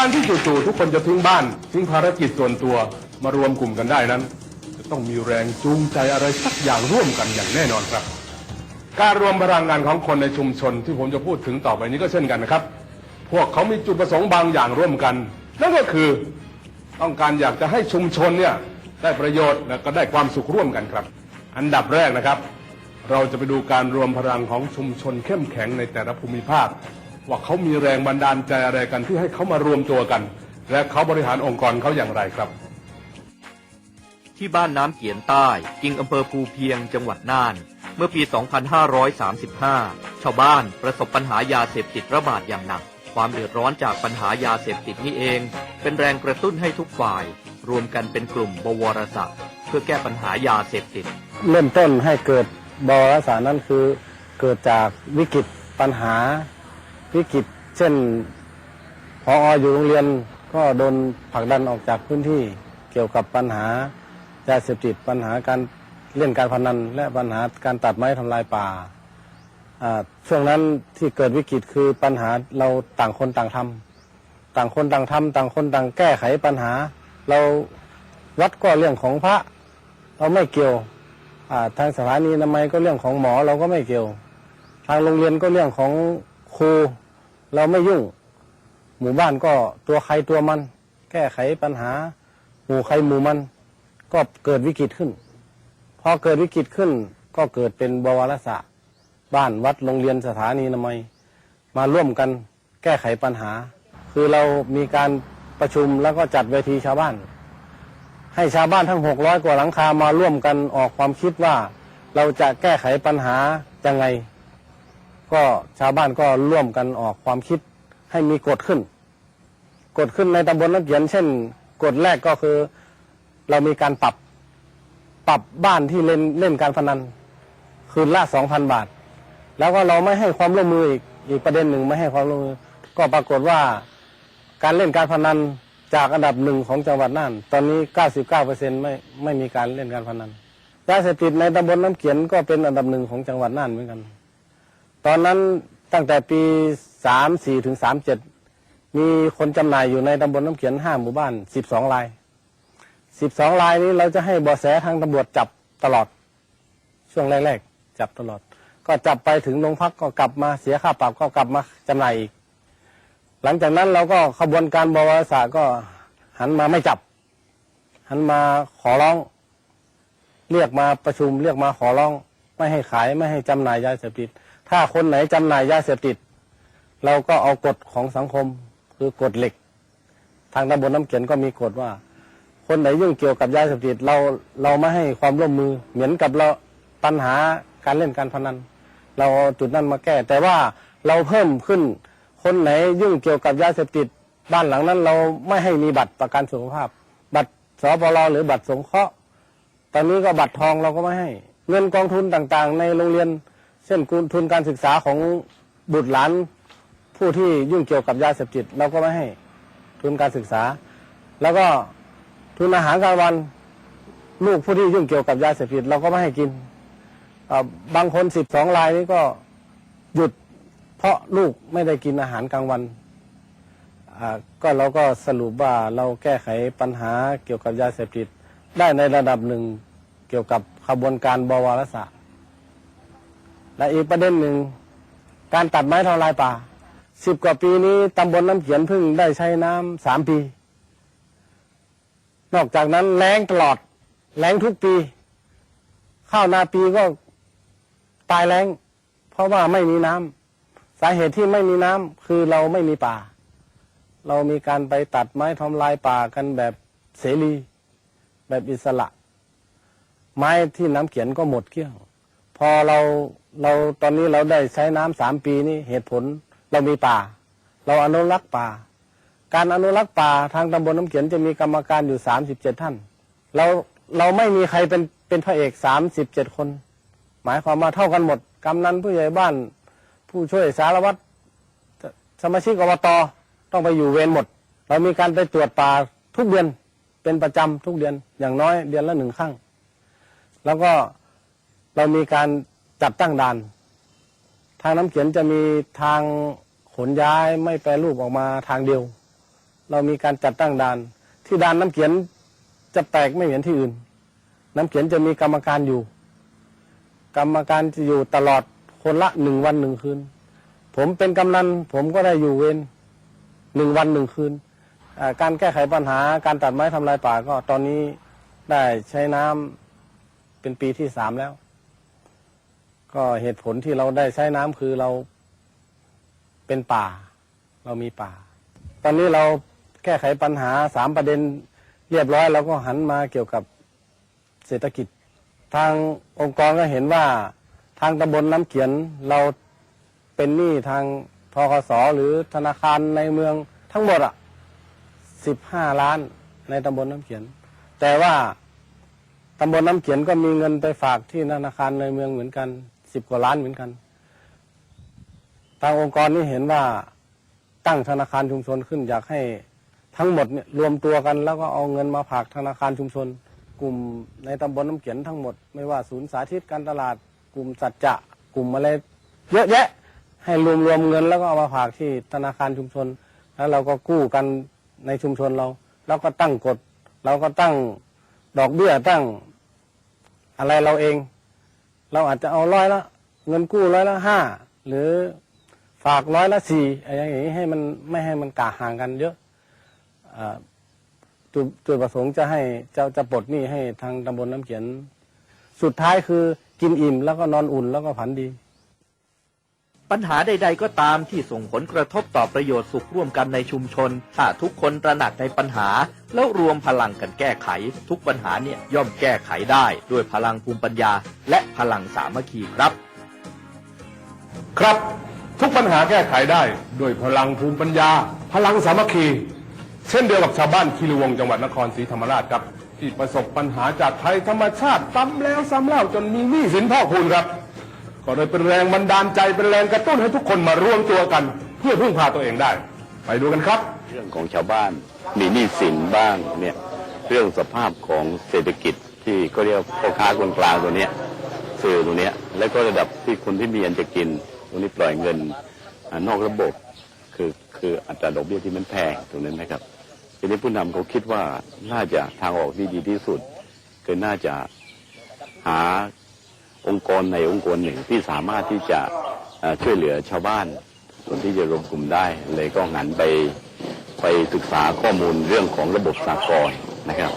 การที่จู่ๆทุกคนจะทิ้งบ้าน ทิ้งภารกิจส่วนตัวมารวมกลุ่มกันได้นั้น จะต้องมีแรงจูงใจอะไรสักอย่างร่วมกันอย่างแน่นอนครับ การรวมพลังงานของคนในชุมชนที่ผมจะพูดถึงต่อไปนี้ก็เช่นกันนะครับ พวกเขามีจุดประสงค์บางอย่างร่วมกัน นั่นก็คือต้องการอยากจะให้ชุมชนเนี่ยได้ประโยชน์และก็ได้ความสุขร่วมกันครับ อันดับแรกนะครับ เราจะไปดูการรวมพลังของชุมชนเข้มแข็งในแต่ละภูมิภาค ว่าเขามีแรงบันดาลใจอะไรกันที่ให้เขามารวมตัวกัน และเขาบริหารองค์กรเขาอย่างไรครับ ที่บ้านน้ำเกียนใต้กิงอำเภอภูเพียงจังหวัดน่าน เมื่อปี 2535 ชาวบ้านประสบปัญหายาเสพติดระบาดอย่างหนัก ความเดือดร้อนจากปัญหายาเสพติดนี้เอง เป็นแรงกระตุ้นให้ทุกฝ่าย รวมกันเป็นกลุ่มบวรศักดิ์เพื่อแก้ปัญหายาเสพติด เริ่มต้นให้เกิดบวรสารนั้นคือ เกิดจากวิกฤตปัญหา วิกฤตเช่นพออยู่โรงเรียนก็โดนผลักดันออกจากพื้นที่เกี่ยวกับปัญหายาเสพติดปัญหาการเล่นการพนัน และปัญหาการตัดไม้ทำลายป่าช่วงนั้นที่เกิดวิกฤตคือปัญหาเราต่างคนต่างทำต่างคนต่างทำต่างคนต่างแก้ไขปัญหา เราวัดก็เรื่องของพระเราไม่เกี่ยวทางสถานีอนามัยก็เรื่องของหมอเราก็ไม่เกี่ยว ทางโรงเรียนก็เรื่องของ ครูเราไม่ยุ่ง หมู่บ้านก็ตัวใครตัวมัน แก้ไขปัญหา หมู่ใครหมู่มัน ก็เกิดวิกฤตขึ้น พอเกิดวิกฤตขึ้นก็เกิดเป็นบวรสะบ้านวัดโรงเรียนสถานีนามัย มาร่วมกันแก้ไขปัญหา คือเรามีการประชุมแล้วก็จัดเวทีชาวบ้าน ให้ชาวบ้านทั้ง 600 กว่าหลังคามาร่วมกันออกความคิดว่า เราจะแก้ไขปัญหายังไง ก็ชาวบ้านก็ร่วมกันออกความคิดให้มีกฎขึ้น กฎขึ้นในตำบลน้ำเขียน เช่น กฎแรกก็คือเรามีการปรับปรับบ้านที่เล่นเล่นการพนัน คืนละสองพันบาท แล้วก็เราไม่ให้ความร่วมมืออีกอีกประเด็นหนึ่งไม่ให้ความร่วมมือ ก็ปรากฏว่าการเล่นการพนันจากอันดับหนึ่งของจังหวัดน่าน ตอนนี้ 99%ไม่ไม่มีการเล่นการพนันยาเสพติดในตำบลน้ำเขียนก็เป็นอันดับหนึ่งของจังหวัดน่านเหมือนกัน ตอนนั้นตั้งแต่ปี34ถึง37มีคนจำหน่ายอยู่ในตำบลน้ำเขียน5หมู่บ้าน12ราย12รายนี้เราจะให้เบาะแสทางตำรวจจับตลอด ช่วงแรกๆจับตลอด ก็จับไปถึงโรงพักก็กลับมาเสียค่าปรับก็กลับมาจำหน่ายอีก หลังจากนั้นเราก็ขบวนการบวรศาสก็หันมาไม่จับ หันมาขอร้อง เรียกมาประชุมเรียกมาขอร้อง ไม่ให้ขายไม่ให้จำหน่ายยาเสพติด ถ้าคนไหนจำหน่ายยาเสพติด เราก็เอากฎของสังคมคือกฎเหล็ก ทางตำบลน้ำเขียนก็มีกฎว่า คนไหนยุ่งเกี่ยวกับยาเสพติดเราเราไม่ให้ความร่วมมือ เหมือนกับเราปัญหาการเล่นการพนัน เราเอาจุดนั้นมาแก้ แต่ว่าเราเพิ่มขึ้น คนไหนยุ่งเกี่ยวกับยาเสพติด บ้านหลังนั้น เราไม่ให้มีบัตรประกันสุขภาพ บัตรสปรหรือบัตรสงเคราะห์ตอนนี้ก็บัตรทองเราก็ไม่ให้ เงินกองทุนต่างๆ ในโรงเรียน เช่นทุนการศึกษาของบุตรหลานผู้ที่ยุ่งเกี่ยวกับยาเสพติดเราก็ไม่ให้ทุนการศึกษา แล้วก็ทุนอาหารกลางวันลูกผู้ที่ยุ่งเกี่ยวกับยาเสพติดเราก็ไม่ให้กินบางคนสิบสองรายนี้ก็หยุดเพราะลูกไม่ได้กินอาหารกลางวันก็เราก็สรุปว่าเราแก้ไขปัญหาเกี่ยวกับยาเสพติดได้ในระดับหนึ่งเกี่ยวกับขบวนการบวรศาสตร์ และอีกประเด็นหนึ่งการตัดไม้ทำลายป่าสิบกว่าปีนี้ตำบลน้ำเขียนพึ่งได้ใช้น้ำสามปี นอกจากนั้นแล้งตลอดแล้งทุกปี ข้าวนาปีก็ตายแล้ง เพราะว่าไม่มีน้ำสาเหตุที่ไม่มีน้ำคือเราไม่มีป่า เรามีการไปตัดไม้ทำลายป่ากันแบบเสรี แบบอิสระ ไม้ที่น้ำเขียนก็หมดเกลี้ยง พอเราเราตอนนี้เราได้ใช้น้ำสามปีนี่เหตุผลเรามีป่า เราอนุรักษ์ป่า การอนุรักษ์ป่าทางตำบลน้ำเขียนจะมีกรรมการอยู่สามสิบเจ็ดท่าน เราเราไม่มีใครเป็นเป็นพระเอกสามสิบเจ็ดคน หมายความว่าเท่ากันหมดกำนันผู้ใหญ่บ้าน ผู้ช่วยสารวัตรสมาชิกอบตต้องไปอยู่เวรหมด เรามีการไปตรวจป่าทุกเดือนเป็นประจำทุกเดือนอย่างน้อยเดือนละหนึ่งครั้ง แล้วก็ เรามีการจัดตั้งด่าน ทางน้ำเขียนจะมีทางขนย้ายไม่แปรรูปออกมาทางเดียว เรามีการจัดตั้งด่าน ที่ด่านน้ำเขียนจะแปลกไม่เหมือนที่อื่น น้ำเขียนจะมีกรรมการอยู่ กรรมการจะอยู่ตลอดคนละหนึ่งวันหนึ่งคืน ผมเป็นกำนันผมก็ได้อยู่เวรหนึ่งวันหนึ่งคืน การแก้ไขปัญหาการตัดไม้ทำลายป่าก็ตอนนี้ได้ใช้น้ำเป็นปีที่สามแล้ว ก็เหตุผลที่เราได้ใช้น้ำคือเราเป็นป่า เรามีป่า ตอนนี้เราแก้ไขปัญหาสามประเด็นเรียบร้อยเราก็หันมาเกี่ยวกับเศรษฐกิจ ทางองค์กรก็เห็นว่าทางตำบลน้ำเขียนเราเป็นหนี้ทางทกสหรือธนาคารในเมืองทั้งหมดอะสิบห้าล้านในตำบลน้ำเขียน แต่ว่าตำบลน้ำเขียนก็มีเงินไปฝากที่ธนาคารในเมืองเหมือนกัน สิบกว่าล้านเหมือนกัน ทางองค์กรนี้เห็นว่าตั้งธนาคารชุมชนขึ้น อยากให้ทั้งหมดเนี่ยรวมตัวกัน แล้วก็เอาเงินมาฝากธนาคารชุมชน กลุ่มในตำบลน้ำเขียนทั้งหมด ไม่ว่าศูนย์สาธิตการตลาด กลุ่มสัจจะกลุ่มอะไรเยอะแยะให้รวมรวมเงินแล้วก็เอามาฝากที่ธนาคารชุมชน แล้วเราก็กู้กันในชุมชนเรา แล้วก็ตั้งกฎเราก็ตั้งดอกเบี้ยตั้งอะไรเราเอง เราอาจจะเอาร้อยละ เงินกู้ร้อยละห้าหรือฝากร้อยละสี่อะไรอย่างนี้ให้มันไม่ให้มันกาห่างกันเยอะอ่าจุดจุดประสงค์จะให้จะจะปลดหนี้ให้ทางตำบลน้ำเขียน สุดท้ายคือกินอิ่มแล้วก็นอนอุ่นแล้วก็ผันดี ปัญหาใด ๆ ก็ตามที่ส่งผลกระทบต่อประโยชน์สุขร่วมกันในชุมชน ถ้าทุกคนตระหนักในปัญหา แล้วรวมพลังกันแก้ไข ทุกปัญหาเนี่ยย่อมแก้ไขได้ ด้วยพลังภูมิปัญญา และพลังสามัคคีครับ ครับ ทุกปัญหาแก้ไขได้ด้วยพลังภูมิปัญญา พลังสามัคคี เช่นเดียวกับชาวบ้านคีรีวงศ์จังหวัดนครศรีธรรมราชครับที่ประสบปัญหาจากภัยธรรมชาติซ้ำแล้วซ้ำเล่าจนมีหนี้สินพ่อคูณครับ ก็เลยเป็นแรงบันดาลใจเป็นแรงกระตุ้นให้ทุกคนมารวมตัวกัน เพื่อพึ่งพาตัวเองได้ ไปดูกันครับ เรื่องของชาวบ้านมีหนี้สินบ้างเนี่ยเรื่องสภาพของเศรษฐกิจที่ก็เรียกพ่อค้าคนกลางตัวเนี้ยสื่อตัวเนี้ยแล้วก็ระดับที่คนที่มีอันจะกินตรงนี้ปล่อยเงินอนอกระบบคือคืออัตราดอกเบี้ยที่มันแพงตรงนั้นนะครับทีนี้ผู้นำเขาคิดว่าน่าจะทางออกที่ดีที่สุด คือน่าจะหา องค์กรในองค์กรหนึ่งที่สามารถที่จะช่วยเหลือชาวบ้านส่วนที่จะรวมกลุ่มได้เลยก็หันไปไปศึกษาข้อมูลเรื่องของระบบสากลนะครับ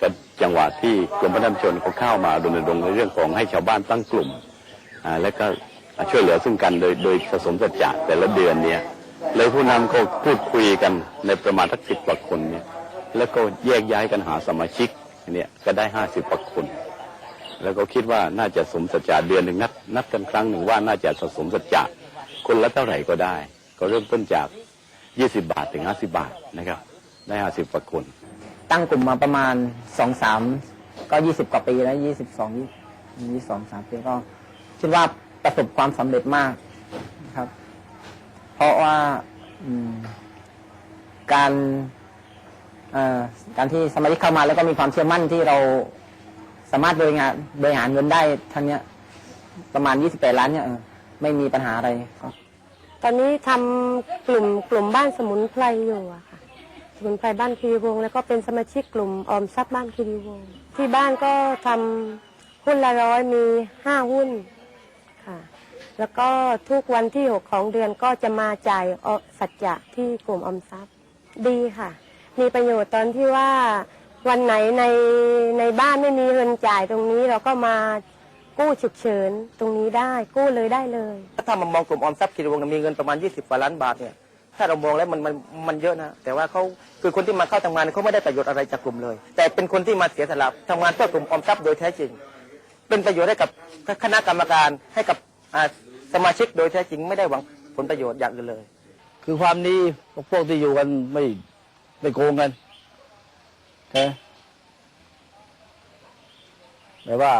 ก็จังหวะที่กรมพัฒนาชนเขาเข้ามารณรงในเรื่องของให้ชาวบ้านตั้งกลุ่มและก็ช่วยเหลือซึ่งกันโดยโดยผสมสัจจะแต่ละเดือนเนี้ยเลยผู้นำก็พูดคุยกันในประมาณสักสิบกว่าคนเนี่ยแล้วก็แยกย้ายกันหาสมาชิกเนี่ยก็ได้ห้าสิบกว่าคน แล้วก็คิดว่าน่าจะสมสัจจะเดือนหนึ่งนัดนัดกันครั้งหนึ่งว่าน่าจะสะสมสัจจะคนละเท่าไหร่ก็ได้ ก็เริ่มต้นจาก 20 บาทถึง 50 บาทนะครับได้ 50กว่าคน ตั้งกลุ่มมาประมาณสองสามก็ยี่สิบกว่าปีแล้วยี่สิบสองยี่สองสามปีก็คิดว่าประสบความสำเร็จมากนะครับ เพราะว่าการการที่สมาชิกเข้ามาแล้วก็มีความเชื่อมั่นที่เรา สามารถบริหารบริหารเงินได้ทั้งเนี้ย ประมาณยี่สิบแปดล้านเนี่ยเออไม่มีปัญหาอะไรครับตอนนี้ทำกลุ่มกลุ่มบ้านสมุนไพรอยู่อะค่ะ สมุนไพรบ้านคีรีวงศ์แล้วก็เป็นสมาชิกกลุ่มออมทรัพย์บ้านคีรีวงศ์ที่บ้านก็ทำหุ้นละร้อยมีห้าหุ้นค่ะ แล้วก็ทุกวันที่หกของเดือนก็จะมาจ่ายอสัจจะที่กลุ่มออมทรัพย์ดีค่ะ มีประโยชน์ตอนที่ว่า วันไหนในในบ้านไม่มีเงินจ่ายตรงนี้เราก็มากู้ฉุกเฉินตรงนี้ได้กู้เลยได้เลยถ้ามามองกลุ่มออมทรัพย์คิดวงศ์มีเงินประมาณ 20กว่าล้านบาทเนี่ยถ้าเรามองแล้วมันมันมันเยอะนะ แต่ว่าเขาคือคนที่มาเข้าทำงานเขาไม่ได้ประโยชน์อะไรจากกลุ่มเลย แต่เป็นคนที่มาเสียสละทำงานเพื่อกลุ่มออมทรัพย์โดยแท้จริง เป็นประโยชน์ให้กับคณะกรรมการให้กับอ่าสมาชิกโดยแท้จริงไม่ได้หวังผลประโยชน์อย่างอื่นเลย คือความดีพวกที่อยู่กันไม่ไม่โกงกัน นะแต่ว่า